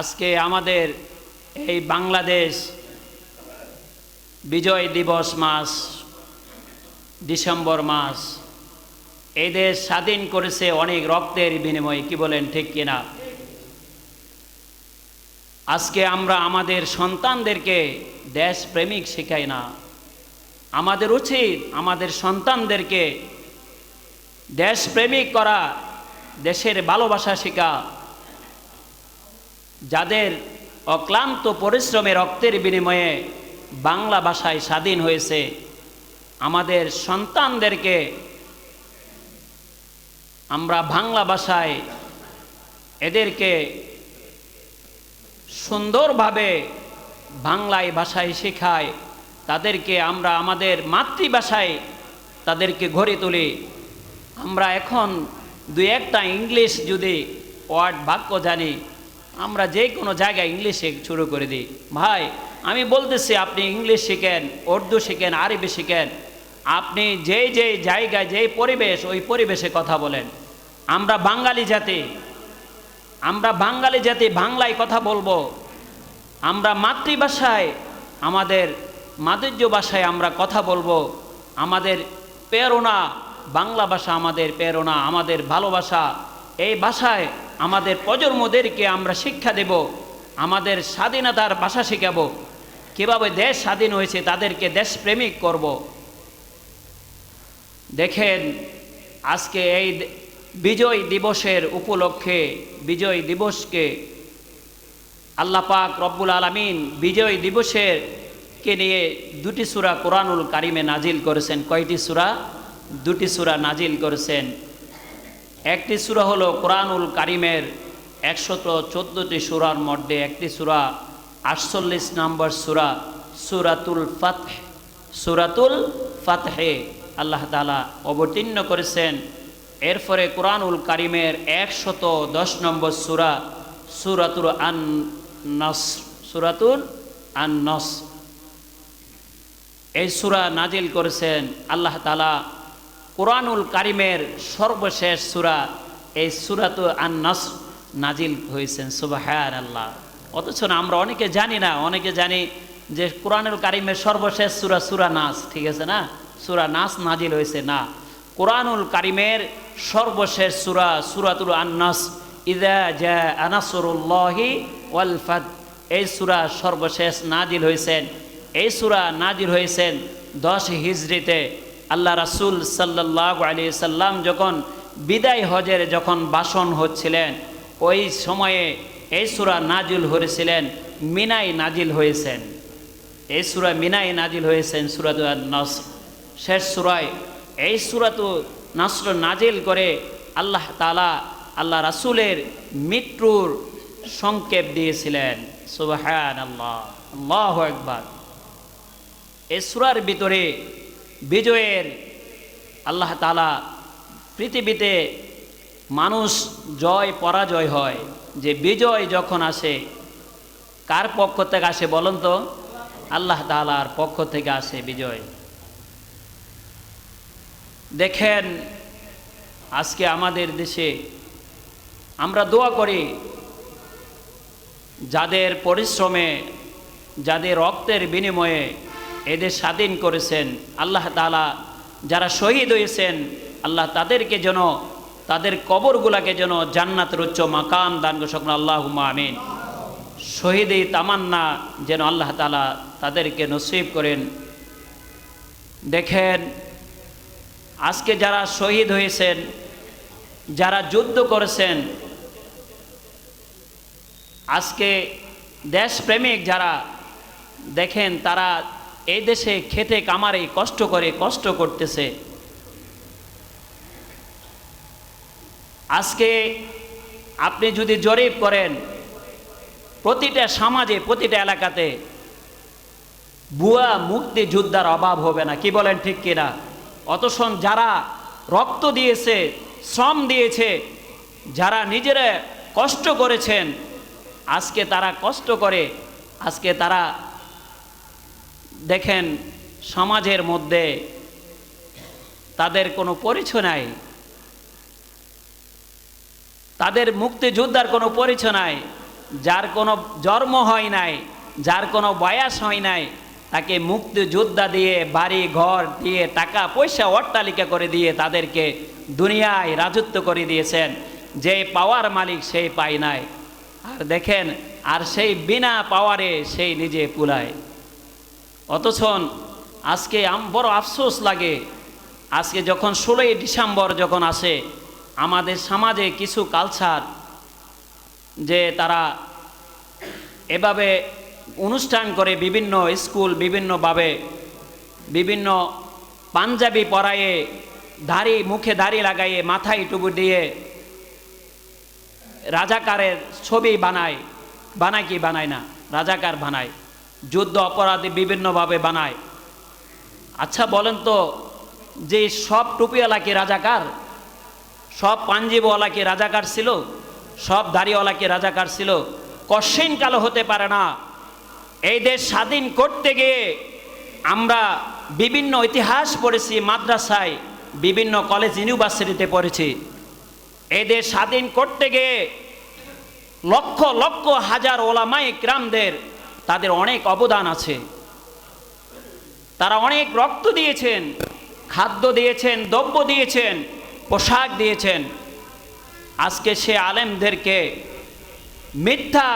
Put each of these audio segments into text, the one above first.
আজকে আমাদের এই বাংলাদেশ বিজয় দিবস মাস, ডিসেম্বর মাস। এই দেশ স্বাধীন করেছে অনেক রক্তের বিনিময়ে, কি বলেন ঠিক কিনা আজকে আমরা আমাদের সন্তানদেরকে দেশ প্রেমিক শেখাই না। আমাদের উচিত আমাদের সন্তানদেরকে দেশপ্রেমিক করা, দেশের ভালোবাসা শেখা। যাদের অক্লান্ত পরিশ্রমে রক্তের বিনিময়ে বাংলা ভাষায় স্বাধীন হয়েছে, আমাদের সন্তানদেরকে আমরা বাংলা ভাষায় এদেরকে সুন্দরভাবে বাংলায় ভাষায় শেখায়, তাদেরকে আমরা আমাদের মাতৃভাষায় তাদেরকে গড়ে তুলি। আমরা এখন দুই একটা ইংলিশ যদি ওয়ার্ড বাক্য জানি আমরা যে কোনো জায়গায় ইংলিশে শুরু করে দিই। ভাই, আমি বলতেছি আপনি ইংলিশ শিখেন, উর্দু শিখেন, আরবি শিখেন। আপনি যেই যেই জায়গায়, যেই পরিবেশ, ওই পরিবেশে কথা বলেন। আমরা বাঙালি জাতি। আমরা বাঙালি জাতি, বাংলায় কথা বলব। আমরা মাতৃভাষায় আমাদের মাধুর্য ভাষায় আমরা কথা বলব। আমাদের প্রেরণা, বাংলা ভাষা আমাদের প্রেরণা, আমাদের ভালোবাসা। এই ভাষায় আমাদের প্রজন্মদেরকে আমরা শিক্ষা দেব, আমাদের স্বাধীনতার ভাষা শেখাবো, কীভাবে দেশ স্বাধীন হয়েছে তাদেরকে দেশপ্রেমিক করব। দেখেন, আজকে এই বিজয় দিবসের উপলক্ষে, বিজয় দিবসকে আল্লাহ পাক রব্বুল আলমিন বিজয় দিবসের কে নিয়ে দুটি সূরা কোরআনুল কারিমে নাজিল করেছেন। কয়টি সূরা? দুটি সূরা নাজিল করেছেন। একটি সূরা হলো কোরআনুল কারিমের একশত চোদ্দোটি সূরার মধ্যে একটি সুরা, আটচল্লিশ নম্বর সুরা, সুরাতুল ফাতহ। সূরাতুল ফাতহে আল্লাহ তালা অবতীর্ণ করেছেন। এরপরে কোরআনুল কারিমের একশত দশ নম্বর সুরা, সূরাতুল আন নস সূরাতুল আন নস এই সুরা নাজিল করেছেন আল্লাহ তাআলা কোরআনুল কারিমের সর্বশেষ সুরা, এই সূরাতু আন নস নাজিল হয়েছেন সুবাহান আল্লাহ অথচ না, আমরা অনেকে জানি না, অনেকে জানি যে কোরআনুল কারিমের সর্বশেষ সুরা সুরা নাস, ঠিক আছে না? সুরা নাস নাজিল হয়েছে, না। কোরআনুল কারিমের সর্বশেষ সুরা, সূরাতুল আন নস ইদা জা আনাসরুল্লাহি ওয়াল ফাত, এই সুরা সর্বশেষ নাজিল হয়েছেন। এই সূরা নাজিল হয়েছেন দশ হিজরিতে আল্লাহ রাসুল সাল্লাল্লাহু আলাইহি সাল্লাম যখন বিদায় হজের যখন ভাষণ হচ্ছিলেন, ওই সময়ে এই সূরা নাজিল হয়েছিলেন মিনাই নাজিল হয়েছেন। এই সূরা মিনাই নাজিল হয়েছেন সূরাত শেষ সুরায় এই সূরাত নাসর নাজিল করে আল্লাহ তালা আল্লাহ রাসূলের মৃত্যুর সংক্ষেপ দিয়েছিলেন। সুবহান আল্লাহ আল্লাহ একবার এই সূরার ভিতরে বিজয়ের আল্লাহ তাআলা পৃথিবীতে মানুষ জয়, পরাজয় হয়। যে বিজয় যখন আসে, কার পক্ষ থেকে আসে বলুন তো? আল্লাহ তাআলার পক্ষ থেকে আসে বিজয়। দেখেন, আজকে আমাদের দেশে আমরা দোয়া করি, যাদের পরিশ্রমে, যাদের রক্তের বিনিময়ে এদের স্বাধীন করেছেন। আল্লাহ তালা যারা শহীদ হয়েছেন, আল্লাহ তাদেরকে যেন, তাদের কবরগুলাকে যেন জান্নাতের উচ্চ মাকাম দান সকল আল্লাহ আমিন। এই তামান্না যেন আল্লাহ তাআলা তাদেরকে নসিব করেন। দেখেন, আজকে যারা শহীদ হয়েছেন, যারা যুদ্ধ করেছেন, আজকে দেশপ্রেমিক যারা, দেখেন তারা এই দেশে খেতে কামারে কষ্ট করে কষ্ট করতেছে। আজকে আপনি যদি জরিপ করেন, প্রতিটা সমাজে, প্রতিটা এলাকাতে বুয়া মুক্তি যোদ্ধার অভাব হবে না, কি বলেন ঠিক কিনা? অথচ যারা রক্ত দিয়েছে, শ্রম দিয়েছে, যারা নিজেরা কষ্ট করেছেন, আজকে তারা কষ্ট করে, আজকে তারা দেখেন, সমাজের মধ্যে তাদের কোনো পরিচয় নাই। তাদের মুক্তিযোদ্ধার কোনো পরিচয় নাই। যার কোনো জন্ম হয় নাই, যার কোনো বয়স হয় নাই, তাকে মুক্তিযোদ্ধা দিয়ে বাড়ি, ঘর দিয়ে টাকা, পয়সা, অট্টালিকা করে দিয়ে তাদেরকে দুনিয়ায় রাজত্ব করে দিয়েছেন। যে পাওয়ার মালিক সেই পায় নাই। আর দেখেন, আর সেই বিনা পাওয়ারে সেই নিজে পুলায়। অথচ আজকে আম- বড় আফসোস লাগে। আজকে যখন ষোলোই ডিসেম্বর যখন আসে, আমাদের সমাজে কিছু কালচার যে তারা এভাবে অনুষ্ঠান করে বিভিন্ন স্কুল বিভিন্নভাবে, বিভিন্ন পাঞ্জাবি পরায়ে, দাড়ি, মুখে দাড়ি লাগাইয়ে মাথায় টুপু দিয়ে রাজাকারের ছবি বানায়। বানায় কি বানায় না? রাজাকার বানায়। যুদ্ধ অপরাধী বিভিন্নভাবে বানায়। আচ্ছা বলেন তো, যে সব টুপিওয়ালা কি রাজাকার, সব পাঞ্জিবওয়ালা কি রাজাকার ছিল, সব দাড়িওয়ালা কি রাজাকার ছিল, কশিন কালো হতে পারে না। এই দেশ স্বাধীন করতে গিয়ে আমরা বিভিন্ন ইতিহাস পড়েছি, মাদ্রাসায় বিভিন্ন কলেজ, ইউনিভার্সিটিতে পড়েছি। এই দেশ স্বাধীন করতে গিয়ে লক্ষ লক্ষ হাজার ওলামাই ক্রামদের তাদের অনেক অবদান আছে। তারা অনেক রক্ত দিয়েছেন, খাদ্য দিয়েছেন, দ্রব্য দিয়েছেন, পোশাক দিয়েছেন। আজকে সে আলেমদেরকে মিথ্যা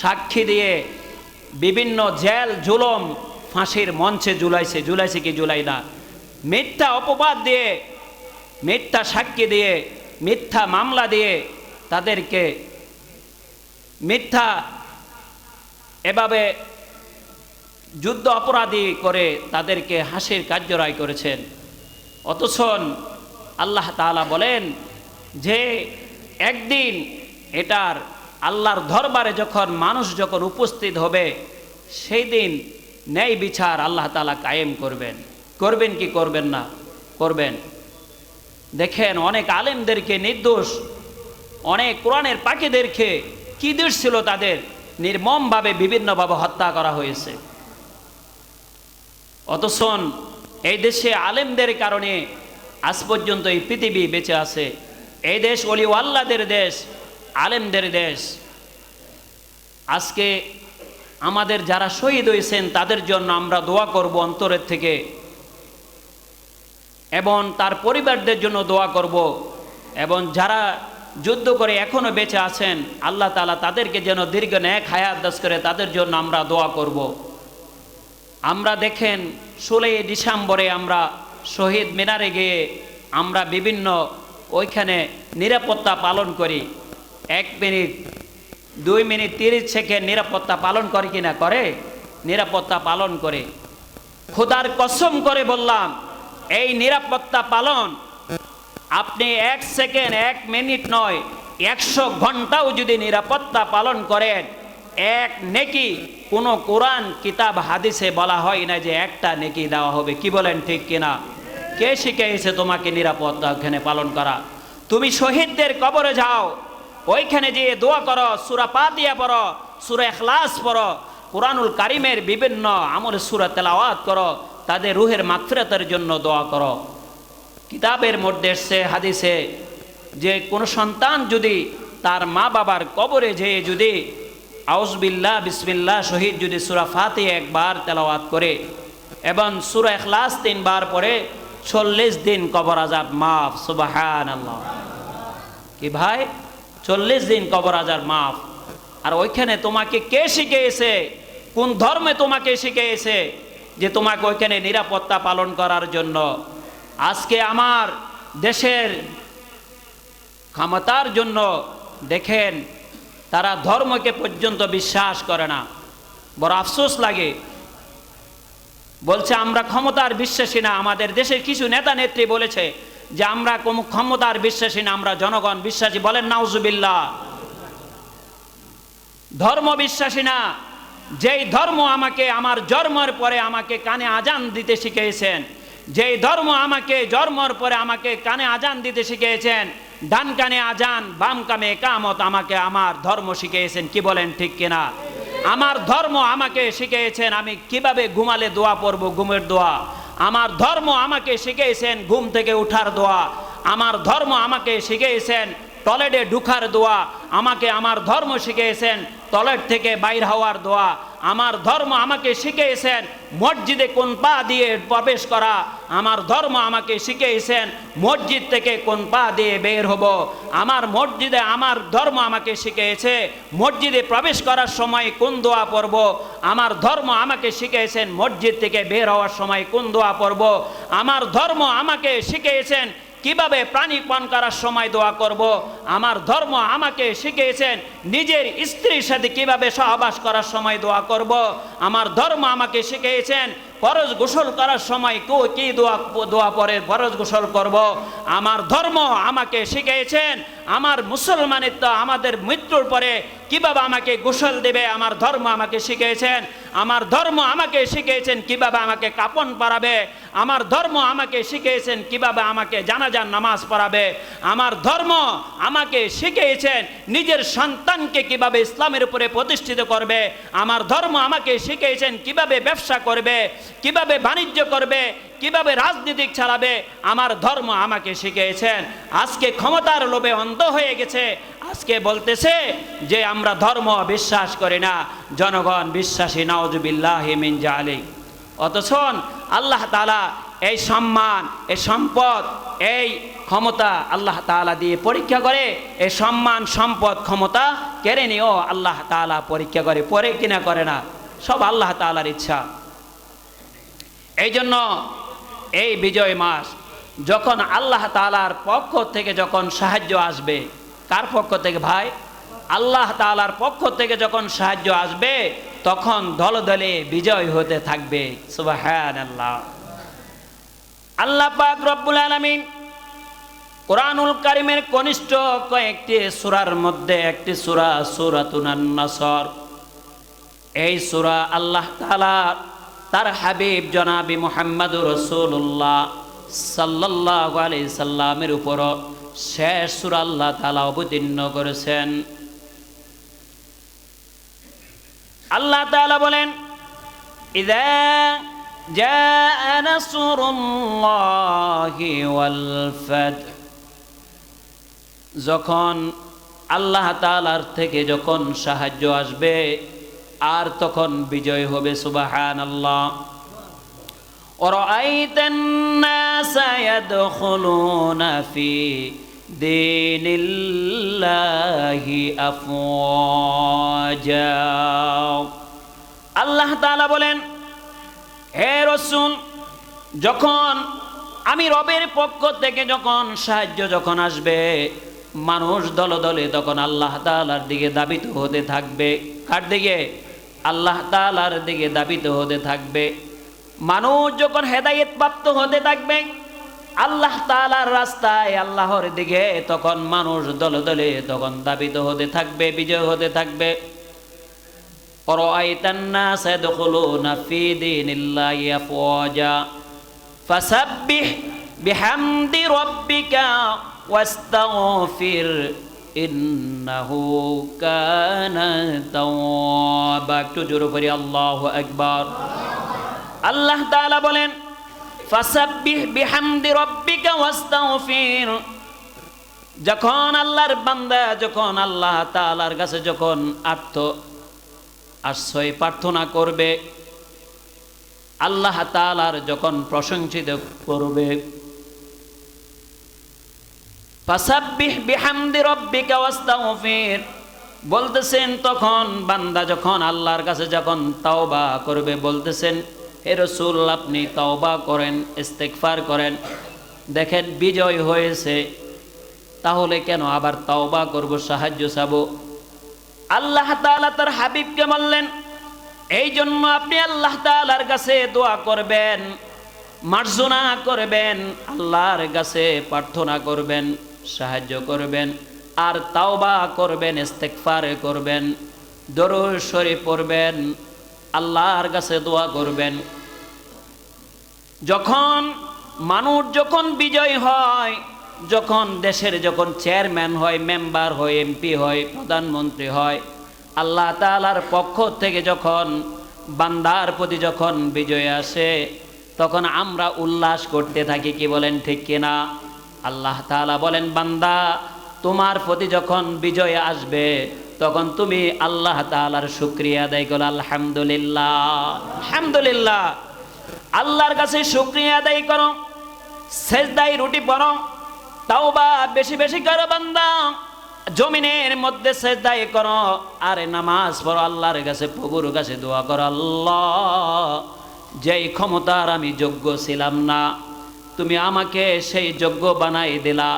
সাক্ষী দিয়ে বিভিন্ন জেল, জুলম ফাঁসির মঞ্চে জুলাইছে জুলাইছে কি জুলাই না। মিথ্যা অপবাদ দিয়ে, মিথ্যা সাক্ষী দিয়ে, মিথ্যা মামলা দিয়ে তাদেরকে মিথ্যা এভাবে যুদ্ধ অপরাধী করে তাদেরকে হাসির কার্যরায় করেছেন। অথচ আল্লাহ তাআলা বলেন যে একদিন এটার আল্লাহর দরবারে যখন মানুষ যখন উপস্থিত হবে, সেই দিন ন্যায় বিচার আল্লাহ তালা কায়েম করবেন। করবেন কি করবেন না? করবেন। দেখেন অনেক আলেমদেরকে নির্দোষ, অনেক কোরআনের পাখিদেরকে কি দোষ ছিল তাদের? নির্মমভাবে বিভিন্নভাবে হত্যা করা হয়েছে। অথচ এই দেশে আলেমদের কারণে আজ পর্যন্ত এই পৃথিবী বেঁচে আছে। এই দেশ অলিওয়াল্লাদের দেশ, আলেমদের দেশ। আজকে আমাদের যারা শহীদ হয়েছেন, তাদের জন্য আমরা দোয়া করব অন্তরের থেকে। এবং তার পরিবারদের জন্য দোয়া করব। এবং যারা যুদ্ধ করে এখনও বেঁচে আছেন, আল্লাহ তালা তাদেরকে যেন দীর্ঘ ন্যাক হায়াত দাস করে তাদের জন্য আমরা দোয়া করব। আমরা দেখেন ষোলোই ডিসেম্বরে আমরা শহীদ মিনারে গিয়ে আমরা বিভিন্ন ওইখানে নিরাপত্তা পালন করি। এক মিনিট, দুই মিনিট, তিরিশ সেকেন্ড নিরাপত্তা পালন করে কি না করে। নিরাপত্তা পালন করে। খোদার কসম করে বললাম, এই নিরাপত্তা পালন আপনি এক সেকেন্ড, এক মিনিট নয়, একশো ঘন্টাও যদি নিরাপত্তা পালন করেন, এক নেকি কোনো কোরআন, কিতাব, হাদিসে বলা হয় না যে একটা নেকি দেওয়া হবে। কি বলেন ঠিক কিনা? কে শিখেছে তোমাকে নিরাপত্তা ওখানে পালন করা? তুমি শহীদদের কবরে যাও, ওইখানে যেয়ে দোয়া করো, সুরা পাতিয়া পড়ো, সুরা এখলাস পড়ো, কোরআনুল কারিমের বিভিন্ন আমলের সুরা তেলাওয়াত করো, তাদের রুহের মাত্রাতের জন্য দোয়া করো। কিতাবের মধ্যে এসছে, হাদিসে যে কোনো সন্তান যদি তার মা বাবার কবরে যেয়ে যদি আউজবিল্লাহ বিসমিল্লাহ শহীদ যদি সুরা ফাতে একবার তেলাওয়াত করে এবং সুরা এখলাস তিনবার পরে চল্লিশ দিন কবর আজাব মাফ সুবাহান আল্লাহ কি ভাই? চল্লিশ দিন কবর আজাব মাফ। আর ওইখানে তোমাকে কে শিখিয়েছে? কোন ধর্মে তোমাকে শিখিয়েছে যে তোমাকে ওইখানে নিরাপত্তা পালন করার জন্য? আজকে আমার দেশের ক্ষমতার জন্য দেখেন, তারা ধর্মকে পর্যন্ত বিশ্বাস করে না। বড় আফসোস লাগে। বলছে, আমরা ক্ষমতার বিশ্বাসী না। আমাদের দেশের কিছু নেতা নেত্রী বলেছে যে, আমরা কোনো ক্ষমতার বিশ্বাসী না, আমরা জনগণ বিশ্বাসী। বলেন, নাউজুবিল্লাহ। ধর্ম বিশ্বাসী না। যেই ধর্ম আমাকে, আমার জন্মের পরে আমাকে কানে আজান দিতে শিখিয়েছেন যেই ধর্ম আমাকে জন্মের পরে আমাকে কানে আজান দিতে শিখিয়েছেন, ডান কানে আজান, বাম কামে কামত আমাকে আমার ধর্ম শিখিয়েছেন, কি বলেন ঠিক কিনা? আমার ধর্ম আমাকে শিখিয়েছেন, আমি কীভাবে ঘুমালে দোয়া পড়ব? ঘুমের দোয়া। আমার ধর্ম আমাকে শিখিয়েছেন, ঘুম থেকে উঠার দোয়া। আমার ধর্ম আমাকে শিখিয়েছেন টয়লেটে ঢুকার দোয়া। আমাকে আমার ধর্ম শিখিয়েছেন টয়লেট থেকে বাইর হওয়ার দোয়া। আমার ধর্ম আমাকে শিখিয়েছেন। মসজিদে কোন পা দিয়ে প্রবেশ করা, আমার ধর্ম আমাকে শিখিয়েছেন, মসজিদ থেকে কোন পা দিয়ে বের হব। আমার মসজিদে আমার ধর্ম আমাকে শিখিয়েছে, মসজিদে প্রবেশ করার সময় কোন দোয়া পড়ব? আমার ধর্ম আমাকে শিখিয়েছেন, মসজিদ থেকে বের হওয়ার সময় কোন দোয়া পড়ব? আমার ধর্ম আমাকে শিখিয়েছেন কীভাবে প্রাণী পান করার সময় দোয়া করব? আমার ধর্ম আমাকে শিখিয়েছেন। নিজের স্ত্রীর সাথে কীভাবে সহবাস করার সময় দোয়া করব? আমার ধর্ম আমাকে শিখিয়েছেন। ফরজ গোসল করার সময় কেউ কি দোয়া দোয়া পরে ফরজ গোসল করব? আমার ধর্ম আমাকে শিখিয়েছেন, আমার মুসলমানিত্ব, আমাদের মৃত্যুর পরে কীভাবে আমাকে গোসল দেবে, আমার ধর্ম আমাকে শিখিয়েছেন, আমার ধর্ম আমাকে শিখিয়েছেন, কীভাবে আমাকে কাপন পরাবে, আমার ধর্ম আমাকে শিখিয়েছেন, কীভাবে আমাকে জানাজান নামাজ পড়াবে, আমার ধর্ম আমাকে শিখিয়েছেন, নিজের সন্তানকে কীভাবে ইসলামের উপরে প্রতিষ্ঠিত করবে, আমার ধর্ম আমাকে শিখিয়েছেন, কীভাবে ব্যবসা করবে কীভাবে বাণিজ্য করবে, কীভাবে রাজনীতিক চালাবে, আমার ধর্ম আমাকে শিখিয়েছেন। আজকে ক্ষমতার লোভে অন্ধ হয়ে গেছে। আজকে বলতেছে যে আমরা ধর্ম বিশ্বাস করি না। জনগণ বিশ্বাসী নওয়াজুবিল্লাহ মিন জালি অথচ আল্লাহ তালা এই সম্মান, এই সম্পদ, এই ক্ষমতা আল্লাহ তাআলা দিয়ে পরীক্ষা করে। এই সম্মান, সম্পদ, ক্ষমতা কেড়ে নিয়েও আল্লাহ তাআলা পরীক্ষা করে, পরে কিনা করে না। সব আল্লাহ তাআলার ইচ্ছা। এই জন্য এই বিজয় মাস যখন আল্লাহ তালার পক্ষ থেকে যখন সাহায্য আসবে, কার পক্ষ থেকে ভাই? আল্লাহ তালার পক্ষ থেকে যখন সাহায্য আসবে, তখন দলে দলে বিজয় হতে থাকবে। আল্লাহ আল্লাহ পাক রব্বুল আলামিন কোরআনুল কারিমের কনিষ্ঠ কয়েকটি সুরার মধ্যে একটি সূরা সূরাতুন নাসর এই সূরা আল্লাহ তাআলা তার হাবিব জনাবি মুহাম্মদুর রাসূলুল্লাহ সাল্লাল্লাহু আলাইহি সাল্লামের উপর শেষ সূরা আল্লাহ তাআলা অবতীর্ণ করেছেন আল্লাহ তাআলা বলেন ইদা جاء نصر الله والفتح যখন আল্লাহ তাআলার থেকে যখন সাহায্য আসবে আর তখন বিজয় হবে সুবাহান আল্লাহ ورأيت الناس يدخلون في دين الله أفواجا আল্লাহ তাআলা বলেন হে রসুল যখন আমি রবের পক্ষ থেকে যখন সাহায্য যখন আসবে মানুষ দলে দলে তখন আল্লাহ তালার দিকে দাবিত হতে থাকবে কার দিকে আল্লাহ তালার দিকে দাবিত হতে থাকবে মানুষ যখন হেদায়েত প্রাপ্ত হতে থাকবে আল্লাহ তালার রাস্তায় আল্লাহর দিকে তখন মানুষ দলে দলে তখন দাবিত হতে থাকবে বিজয় হতে থাকবে ورأيت الناس يدخلون في دين الله أفواجا فسبح بحمد ربك واستغفر ইন্নাহু কানা তাওয়াবা একটু জোরে করে আল্লাহু আকবার। আল্লাহ তাআলা বলেন, ফাসাব্বিহ বিহামদি রাব্বিকা ওয়াস্তাগফির। যখন আল্লাহর বান্দা, যখন আল্লাহ তাআলার কাছে যখন আত্ম আশ্রয় প্রার্থনা করবে, আল্লাহ তাআলার যখন প্রশংসিত করবে বলতেছেন তখন বান্দা যখন আল্লাহর কাছে যখন তাওবা করবে, বলতেছেন, হে রসুল, আপনি তাওবা করেন ইস্তেকফার করেন। দেখেন, বিজয় হয়েছে। তাহলে কেন আবার তাওবা করব, সাহায্য চাব? আল্লাহ তাআলা তার হাবিবকে বললেন, এই জন্য আপনি আল্লাহ তাআলার কাছে দোয়া করবেন, মার্জনা করবেন, আল্লাহর কাছে প্রার্থনা করবেন। সাহায্য করবেন, আর তাওবা করবেন, ইস্তেগফার করবেন, দরুদ পড়বেন, আল্লাহর কাছে দোয়া করবেন। যখন মানুষ যখন বিজয় হয়, যখন দেশের যখন চেয়ারম্যান হয়, মেম্বার হয়, এমপি হয়, প্রধানমন্ত্রী হয়, আল্লাহ তালার পক্ষ থেকে যখন বান্দার প্রতি যখন বিজয় আসে, তখন আমরা উল্লাস করতে থাকি, কি বলেন ঠিক কিনা? আল্লাহ তালা বলেন, বান্দা, তোমার প্রতি যখন বিজয় আসবে, তখন তুমি আল্লাহ তাআলার শুক্রিয়া আদায় করো। আলহামদুলিল্লাহ। আলহামদুলিল্লাহ। আল্লাহর কাছে শুক্রিয়া আদায় করো সেজদাই রুটি পড়ো তাওবা বেশি বেশি করো বান্দা। জমিনের মধ্যে সেজদাই করো আরে নামাজ পড়ো, আল্লাহর কাছে, প্রভুর কাছে দোয়া করো। আল্লাহ, যেই ক্ষমতার আমি যোগ্য ছিলাম না তুমি আমাকে সেই যোগ্য বানাই দিলা।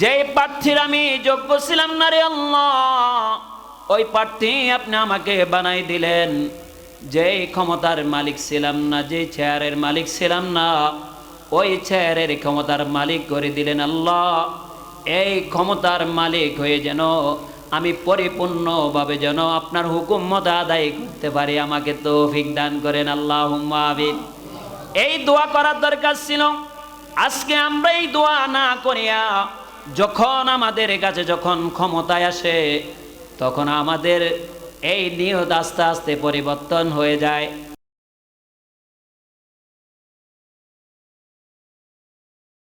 যেই প্রার্থীর আমি যোগ্য ছিলাম না রে আল্লাহ, ওই প্রার্থী আপনি আমাকে বানাই দিলেন। যেই ক্ষমতার মালিক ছিলাম না যে চেয়ারের মালিক ছিলাম না, ওই চেয়ারের ক্ষমতার মালিক করে দিলেন আল্লাহ। এই ক্ষমতার মালিক হয়ে যেন আমি পরিপূর্ণভাবে যেন আপনার হুকুম মতো আদায় করতে পারি, আমাকে তৌফিক দান করেন আল্লাহ আমিন। এই দোয়া করার দরকার ছিল। আজকে আমরা এই দোয়া না করিয়া যখন আমাদের কাছে যখন ক্ষমতায় আসে, তখন আমাদের এই নিয়ত আস্তে আস্তে পরিবর্তন হয়ে যায়।